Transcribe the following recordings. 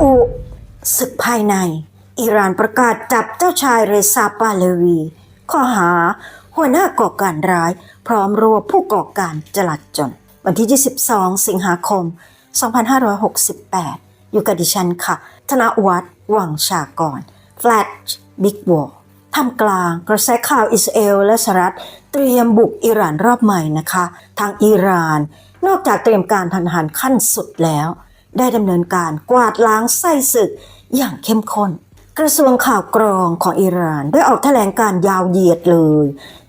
อุ ศึกภายใน อิหร่านประกาศจับเจ้าชายเรซาปาเลวี ข้อหา หัวหน้าก่อการร้าย พร้อมรวบผู้ก่อการจลาจลวันที่ 22 สิงหาคม 2568 อยู่กับดิฉันค่ะ ธนวัฒน์วังชากร Flash Big War ท่ามกลางกระแสข่าวอิสราเอลและสหรัฐเตรียมบุกอิหร่านรอบใหม่นะคะ ทางอิหร่าน นอกจากเตรียมการทันหันขั้นสุดแล้ว ได้ดำเนินการกวาดล้างไส้ศึกอย่างเข้มข้น กระทรวงข่าวกรองของอิหร่านได้ออกแถลงการยาวเหยียดเลย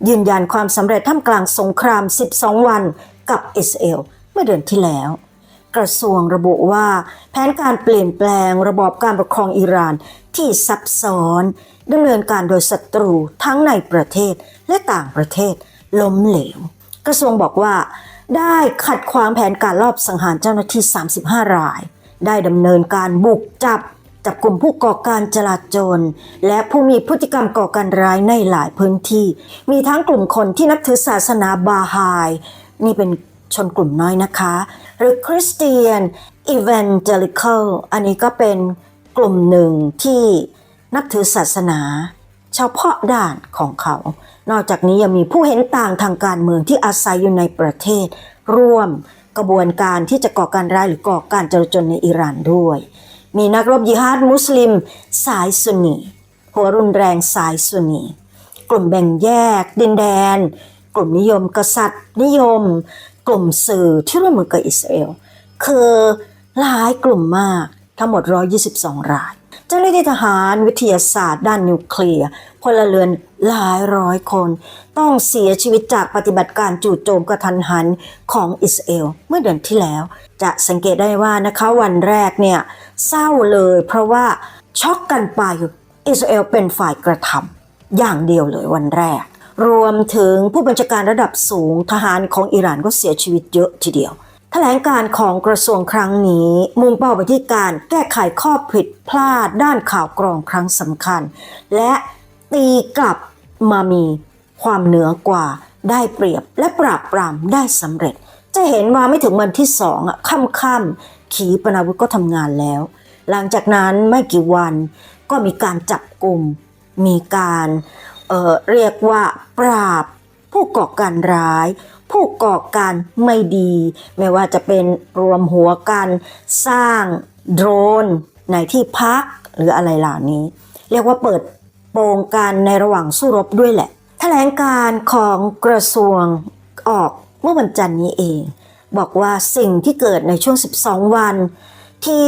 ยืนยันความสำเร็จท่ามกลางสงคราม 12 วันกับอิสราเอลเมื่อเดือนที่แล้ว กระทรวงระบุว่าแผนการเปลี่ยนแปลงระบอบการปกครองอิหร่านที่ซับซ้อนดำเนินการโดยศัตรูทั้งในประเทศและต่างประเทศล้มเหลว กระทรวงบอกว่า ได้ขัดขวางแผนการลอบสังหารเจ้าหน้าที่ 35 ราย ได้ดำเนินการบุกจับจับกลุ่มผู้ก่อการจลาจลและผู้มีพฤติกรรมก่อการร้ายในหลายพื้นที่ มีทั้งกลุ่มคนที่นับถือศาสนาบาฮาย นี่เป็นชนกลุ่มน้อยนะคะ หรือคริสเตียน evangelical อันนี้ก็เป็นกลุ่มหนึ่งที่นับถือศาสนา เฉพาะด้านของเขา นอกจากนี้ยังมีผู้เห็นต่างทางการเมืองที่อาศัยอยู่ในประเทศ ร่วมกระบวนการที่จะก่อการร้ายหรือก่อการจลาจลในอิหร่านด้วย มีนักรบยิฮาดมุสลิม สายซุนนีหัวรุนแรงสายซุนนีกลุ่มแบ่งแยก ดินแดน กลุ่มนิยมกษัตริย์ นิยม กลุ่มสื่อที่ร่วมมือกับอิสราเอลคือหลายกลุ่มมากทั้งหมด 122 ราย เจ้าหน้าที่ทหารวิทยาศาสตร์ด้านนิวเคลียร์พลเรือนหลายร้อยคน ต้องเสียชีวิตจากปฏิบัติการจู่โจมกระทันหันของอิสราเอลเมื่อเดือนที่แล้ว จะสังเกตได้ว่านะคะวันแรกเนี่ยเศร้าเลยเพราะว่าช็อกกันไปอิสราเอลเป็นฝ่ายกระทำอย่างเดียวเลยวันแรก รวมถึงผู้บัญชาการระดับสูงทหารของอิหร่านก็เสียชีวิตเยอะทีเดียว ถลงการของกระทรวงครั้งนี้ มุ่งเป้าไปที่การแก้ไขข้อผิดพลาดด้านข่าวกรองครั้งสำคัญ และตีกลับมามีความเหนือกว่าได้เปรียบและปราบปรามได้สำเร็จ จะเห็นว่าไม่ถึงวันที่สองอะค่ำขีปนาวุธก็ทำงานแล้ว หลังจากนั้นไม่กี่วันก็มีการจับกลุ่ม มีการเเรียกว่าปราบผู้ก่อการร้าย ผู้ก่อการไม่ดี ไม่ว่าจะเป็นรวมหัวกันสร้างโดรนในที่พักหรืออะไรเหล่านี้ เรียกว่าเปิดโปงการในระหว่างสู้รบด้วยแหละ แถลงการของกระทรวงออกเมื่อวันจันทร์นี้เอง บอกว่าสิ่งที่เกิดในช่วง 12 วัน ที่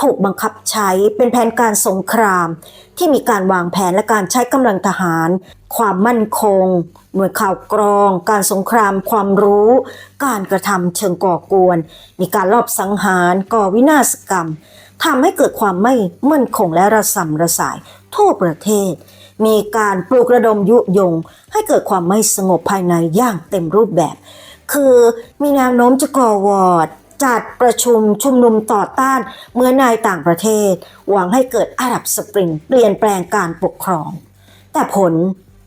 ถูกบังคับใช้เป็นแผนการสงคราม ที่มีการวางแผนและการใช้กำลังทหาร ความมั่นคง หน่วยข่าวกรอง การสงครามความรู้ การกระทำเชิงก่อกวน มีการลอบสังหารก่อวินาศกรรมทำให้เกิดความไม่มั่นคงและระสำระสาย ทั่วประเทศ มีการปลุกระดมยุยง ให้เกิดความไม่สงบภายในอย่างเต็มรูปแบบ คือมีแนวโน้มจะก่อวอร์ดจัดประชุมชุมนุมต่อต้านเมื่อนายต่างประเทศ หวังให้เกิดอาหรับสปริง เปลี่ยนแปลงการปกครอง แต่ผล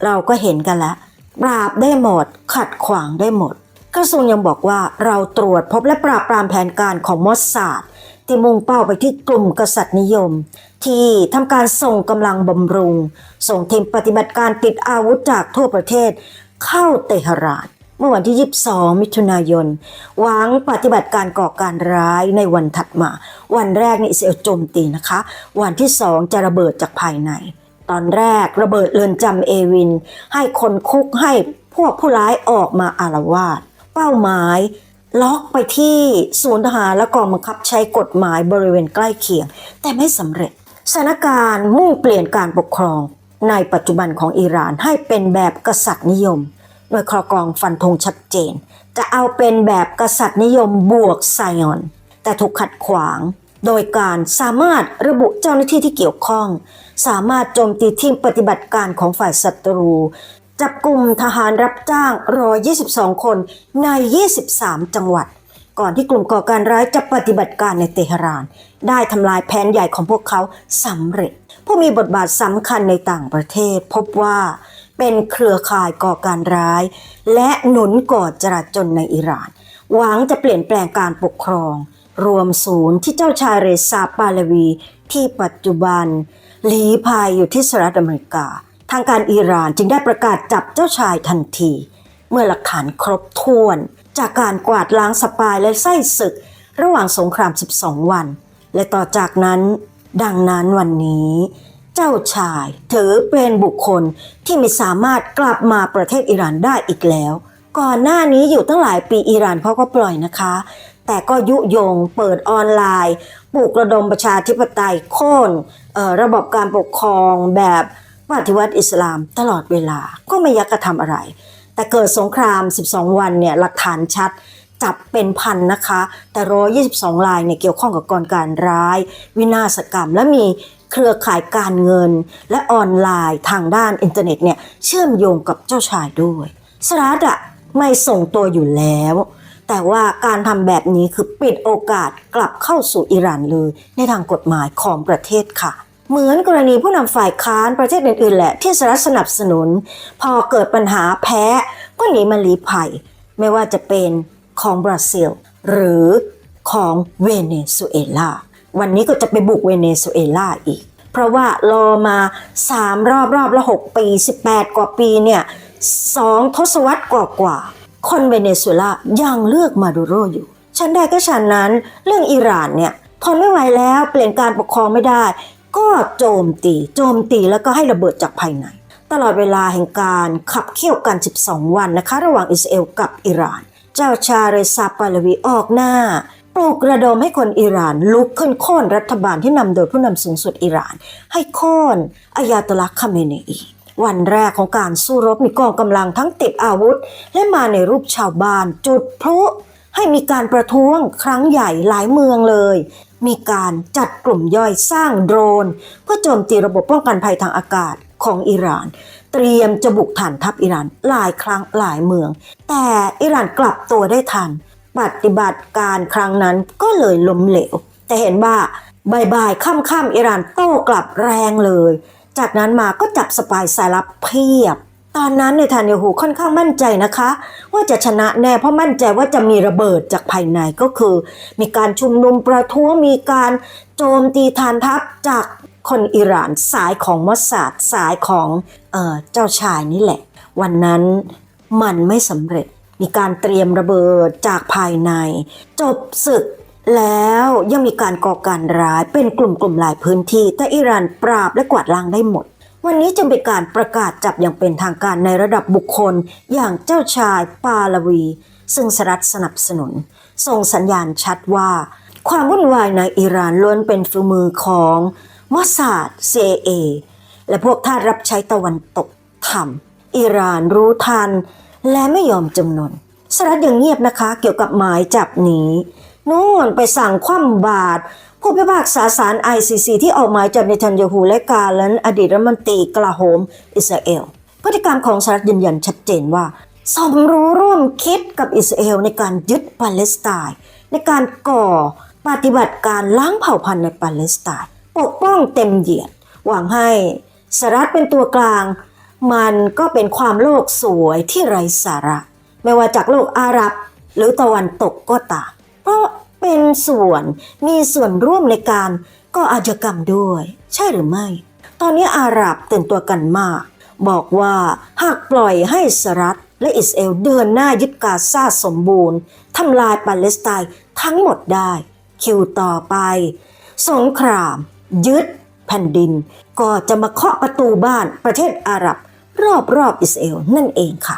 เราก็เห็นกันแล้วปราบได้หมด ขัดขวางได้หมด กระทรวงยังบอกว่าเราตรวจพบและปราบปรามแผนการของมอสซาดที่มุ่งเป้าไปที่กลุ่มกษัตริย์นิยม ที่ทำการส่งกำลังบำรุง ส่งทีมปฏิบัติการติดอาวุธจากทั่วประเทศ เข้าเตหรานเมื่อวันที่ 22 มิถุนายนหวังปฏิบัติการก่อการร้ายในวันถัดมา วันแรกนี่อิสราเอลโจมตีนะคะ วันที่สองจะระเบิดจากภายใน ตอนแรกระเบิดเรือนจำเอวิน ให้คนคุกให้พวกผู้ร้ายออกมาอารวาสเป้าหมาย ล็อกไปที่ศูนย์ทหารและกองบังคับใช้กฎหมายบริเวณใกล้เคียง แต่ไม่สำเร็จสถานการณ์มุ่งเปลี่ยนการปกครอง ในปัจจุบันของอิหร่านให้เป็นแบบกษัตริย์นิยมโดยครอกองฟันธงชัดเจน จะเอาเป็นแบบกษัตริย์นิยมบวกไซออน แต่ถูกขัดขวาง โดยการสามารถระบุเจ้าหน้าที่ที่เกี่ยวข้อง สามารถโจมตีทีมปฏิบัติการของฝ่ายศัตรู จับกลุ่มทหารรับจ้าง 122 คนใน 23 จังหวัด ก่อนที่กลุ่มก่อการร้ายจะปฏิบัติการในเตหะราน ได้ทำลายแผนใหญ่ของพวกเขาสำเร็จ ผู้มีบทบาทสำคัญในต่างประเทศ พบว่าเป็นเครือข่ายก่อการร้าย และหนุนก่อจราจนในอิหร่าน หวังจะเปลี่ยนแปลงการปกครอง รวมศูนย์ที่เจ้าชายเรซาปาลวี ที่ปัจจุบันหลีภัยอยู่ที่สหรัฐอเมริกา ทางการอิหร่านจึงได้ประกาศจับเจ้าชายทันที เมื่อหลักฐานครบถ้วน จากการกวาดล้างสปายและไส้ศึก ระหว่างสงคราม 12 วัน และต่อจากนั้นดังนั้นวันนี้เจ้าชายถือเป็นบุคคลที่ไม่สามารถกลับมาประเทศอิหร่านได้อีกแล้ว ก่อนหน้านี้อยู่ตั้งหลายปีอิหร่านเขาก็ปล่อยนะคะ แต่ก็ยุยงเปิดออนไลน์ปลุกระดมประชาธิปไตยโค่นระบบการปกครองแบบปฏิวัติอิสลามตลอดเวลาก็ไม่ยักกระทำอะไร แต่เกิดสงคราม 12 วันเนี่ยหลักฐานชัดจับเป็นพันนะคะ แต่122รายเนี่ยเกี่ยวข้องกับกรการร้าย วินาศกรรม และมีเครือข่ายการเงิน และออนไลน์ทางด้านอินเทอร์เน็ตเนี่ยเชื่อมโยงกับเจ้าชายด้วยสรัฐอะไม่ส่งตัวอยู่แล้ว แต่ว่าการทำแบบนี้คือปิดโอกาสกลับเข้าสู่อิหร่านเลยในทางกฎหมายของประเทศค่ะ เหมือนกรณีผู้นำฝ่ายค้านประเทศอื่นๆแหละที่สหรัฐสนับสนุน พอเกิดปัญหาแพ้ก็หนีมาลีภัย ไม่ว่าจะเป็นของบราซิล หรือของเวเนซุเอลา วันนี้ก็จะไปบุกเวเนซุเอลาอีก เพราะว่ารอมา 3 รอบรอบละ 6 ปี 18 กว่าปีเนี่ยสองทศวรรษกว่ากว่า คนเวเนซุเอลายังเลือกมาดูโรอยู่ ฉันได้ก็ฉันนั้นเรื่องอิหร่านเนี่ยทนไม่ไหวแล้วเปลี่ยนการปกครองไม่ได้ ก็โจมตี โจมตีแล้วก็ให้ระเบิดจากภายใน ตลอดเวลาแห่งการขับเคี่ยวกัน 12 วันนะคะ ระหว่างอิสราเอลกับอิหร่าน เจ้าชาเรซาปาลวีออกหน้าปลุกระดมให้คนอิหร่านลุกขึ้นโค่นรัฐบาลที่นำโดยผู้นำสูงสุดอิหร่าน ให้โค่นอายาตอลห์คาเมเนอี วันแรกของการสู้รบมีกองกำลังทั้งติดอาวุธ และมาในรูปชาวบ้านจุดพลุให้มีการประท้วงครั้งใหญ่หลายเมืองเลย มีการจัดกลุ่มย่อยสร้างโดรน เพื่อโจมตีระบบป้องกันภัยทางอากาศของอิหร่าน เตรียมจะบุกฐานทัพอิหร่านหลายครั้งหลายเมือง แต่อิหร่านกลับตัวได้ทัน ปฏิบัติการครั้งนั้นก็เลยล้มเหลว แต่เห็นว่าบ่ายๆค่ำๆอิหร่านโต้กลับแรงเลย จากนั้นมาก็จับสปายสายลับเพียบ ตอนนั้นในทานเนฮูค่อนข้างมั่นใจนะคะ ว่าจะชนะแน่เพราะมั่นใจว่าจะมีระเบิดจากภายในก็คือ มีการชุมนุมประท้วงมีการโจมตีฐานทัพจากคนอิหร่านสายของมอสซาดสายของเออเจ้าชายนี่แหละ วันนั้นมันไม่สำเร็จมีการเตรียมระเบิดจากภายใน จบศึก แล้วยังมีการก่อการร้ายเป็นกลุ่มๆหลายพื้นที่ แต่อิหร่านปราบและกวาดล้างได้หมด วันนี้จึงเป็นการประกาศจับอย่างเป็นทางการในระดับบุคคล อย่างเจ้าชายปาลวี ซึ่งสหรัฐสนับสนุน ส่งสัญญาณชัดว่า ความวุ่นวายในอิหร่านล้วนเป็นฝีมือของมอสซาด CIA และพวกท่าสรับใช้ตะวันตกทำอิหร่านรู้ทัน และไม่ยอมจำนนสหรัฐยังเงียบนะคะเกี่ยวกับหมายจับนี้ นู่นไปสั่งคว่ำบาตรผู้พิพากษาศาล ICC ที่ออกหมายจับในทันยาฮูและกาลันอดีตรัฐมนตรีกลาโหม อิสราเอล พฤติกรรมของสหรัฐยืนยันชัดเจนว่า สมรู้ร่วมคิดกับอิสราเอลในการยึดปาเลสไตน์ในการก่อปฏิบัติการล้างเผ่าพันธุ์ในปาเลสไตน์ปกป้องเต็มเหยียด หวังให้สหรัฐเป็นตัวกลาง มันก็เป็นความโลกสวยที่ไร้สาระ ไม่ว่าจากโลกอาหรับหรือตะวันตกก็ตาม เพราะเป็นส่วนมีส่วนร่วมในการก่ออาชญากรรมด้วย ใช่หรือไม่ ตอนนี้อาหรับตื่นตัวกันมาก บอกว่าหากปล่อยให้สหรัฐและอิสราเอลเดินหน้ายึดกาซาสมบูรณ์ทำลายปาเลสไตน์ทั้งหมดได้ คิวต่อไป สงคราม ยึด แผ่นดิน ก็จะมาเคาะประตูบ้านประเทศอาหรับ รอบๆอิสราเอลนั่นเองค่ะ